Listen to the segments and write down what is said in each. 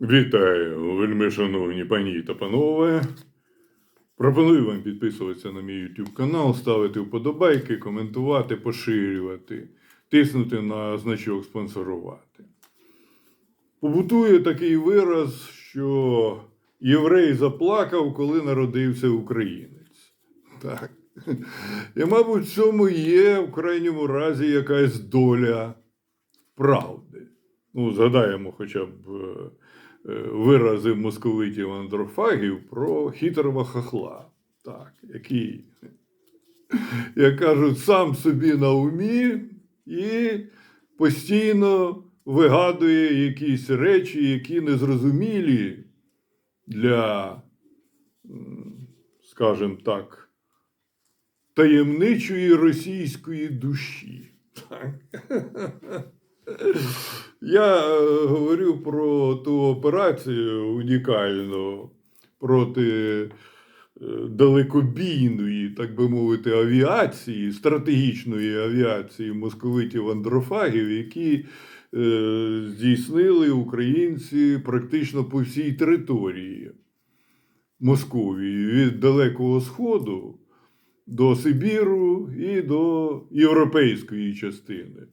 Вітаю, вельми шановні пані та панове. Пропоную вам підписуватися на мій YouTube канал, ставити вподобайки, коментувати, поширювати, тиснути на значок спонсорувати. Побутує такий вираз, що єврей заплакав, коли народився українець. Так. І, мабуть, в цьому є в крайньому разі якась доля правди. Ну, згадаємо хоча б е, вирази московитів андрофагів про хитрого хохла, так, який, як кажуть, сам собі на умі і постійно вигадує якісь речі, які незрозумілі для, скажімо так, таємничої російської душі. Я е, говорю про ту операцію унікальну проти е, далекобійної, так би мовити, авіації, стратегічної авіації московитів андрофагів, які е, здійснили українці практично по всій території Московії від Далекого Сходу до Сибіру і до європейської частини.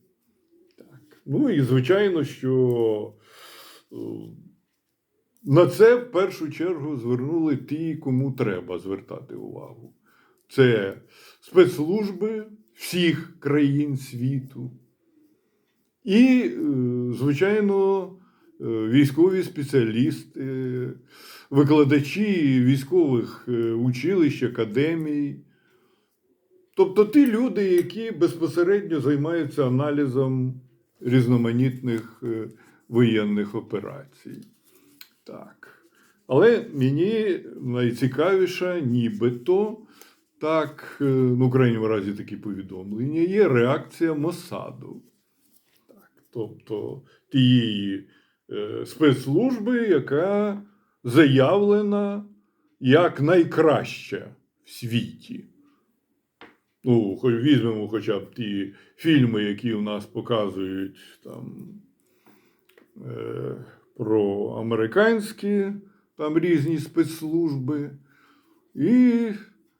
Ну і звичайно, що е, на це в першу чергу звернули ті, кому треба звертати увагу. Це спецслужби всіх країн світу. І, е, звичайно, е, військові спеціалісти, викладачі військових училищ, академій. Тобто ті люди, які безпосередньо займаються аналізом різноманітних е, воєнних операцій. Так. Але мені найцікавіше, нібито, так, ну, в крайньому разі такі повідомлення, є реакція Мосаду. Так, тобто тієї е, спецслужби, яка заявлена як найкраща в світі. Ну, хоч візьмемо хоча б ті фільми, які у нас показують там е, про американські там різні спецслужби. І,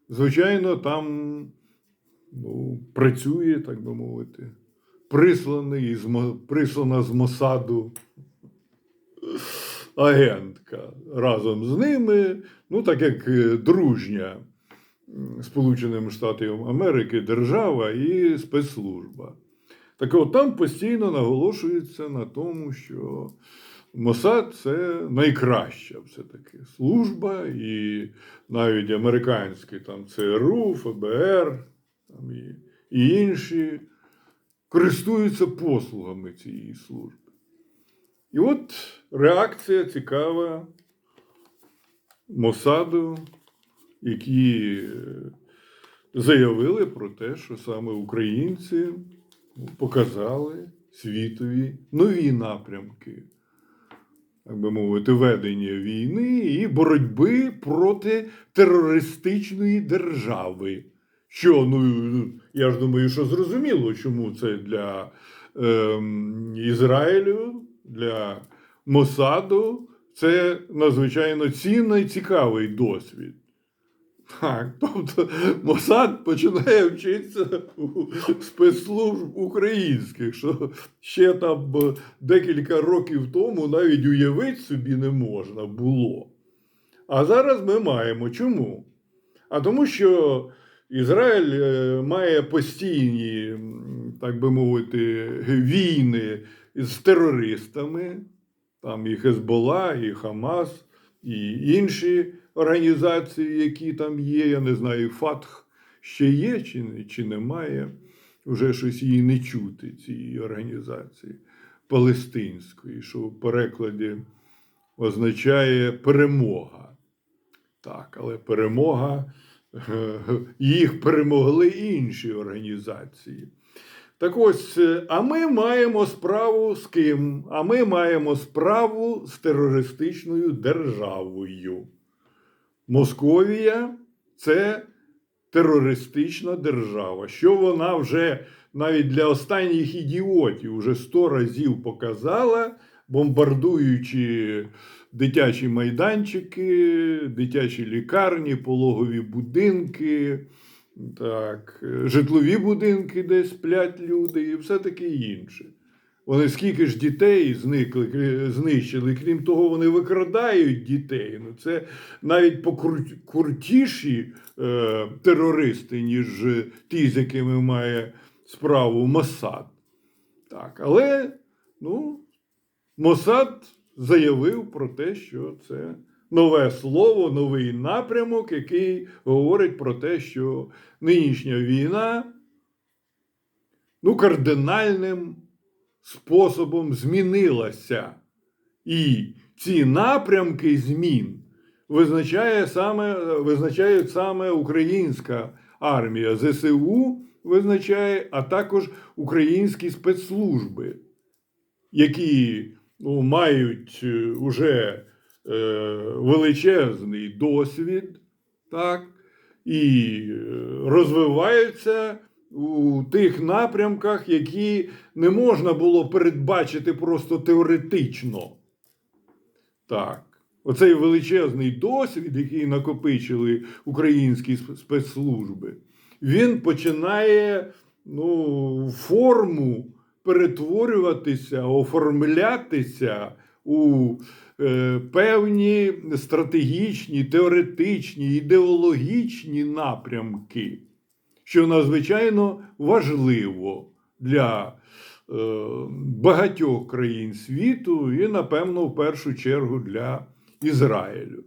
звичайно, там ну, працює, так би мовити, присланий із, прислана з Мосаду агентка разом з ними, ну, так як е, дружня. М, Сполученими Штатами Америки держава і спецслужба. Так от там постійно наголошується на тому, що Мосад це найкраща все-таки служба, і навіть американський там ЦРУ, ФБР там, і, і інші користуються послугами цієї служби. І от реакція цікава Мосаду які е, заявили про те, що саме українці показали світові нові напрямки, так би мовити, ведення війни і боротьби проти терористичної держави. Що, ну, я ж думаю, що зрозуміло, чому це для ем, Ізраїлю, для Мосаду це надзвичайно цінний цікавий досвід. Так, тобто Мосад починає вчитися у спецслужб українських, що ще там е, декілька років тому навіть уявити собі не можна було. А зараз ми маємо. Чому? А тому, що Ізраїль е, має постійні, так би мовити, війни з терористами, там і Хезбола, і Хамас, і інші організації, які там є. Я не знаю, ФАТХ ще є чи, чи немає. Вже щось її не чути, цієї організації палестинської, що в перекладі означає перемога. Так, але перемога, їх перемогли інші організації. Так ось, е, а ми маємо справу з ким? А ми маємо справу з терористичною державою. Московія це терористична держава. Що вона вже навіть для останніх ідіотів вже сто разів показала, бомбардуючи дитячі майданчики, дитячі лікарні, пологові будинки, так, е, житлові будинки, де сплять люди, і все таке інше. Вони скільки ж дітей зникли, знищили, крім того, вони викрадають дітей. Ну, це навіть покрутіші е, терористи, ніж ті, з якими має справу Моссад. Так, але ну, Моссад заявив про те, що це нове слово, новий напрямок, який говорить про те, що нинішня війна ну, кардинальним способом змінилася. І ці напрямки змін визначає саме, визначають саме українська армія ЗСУ визначає, а також українські спецслужби, які ну, мають е, уже величезний досвід, так, і е, розвиваються у тих напрямках, які не можна було передбачити просто теоретично. Так. Оцей величезний досвід, який накопичили українські спецслужби, він починає ну, форму перетворюватися, оформлятися у е, певні стратегічні, теоретичні, ідеологічні напрямки, що надзвичайно важливо для е, багатьох країн світу і, напевно, в першу чергу для Ізраїлю.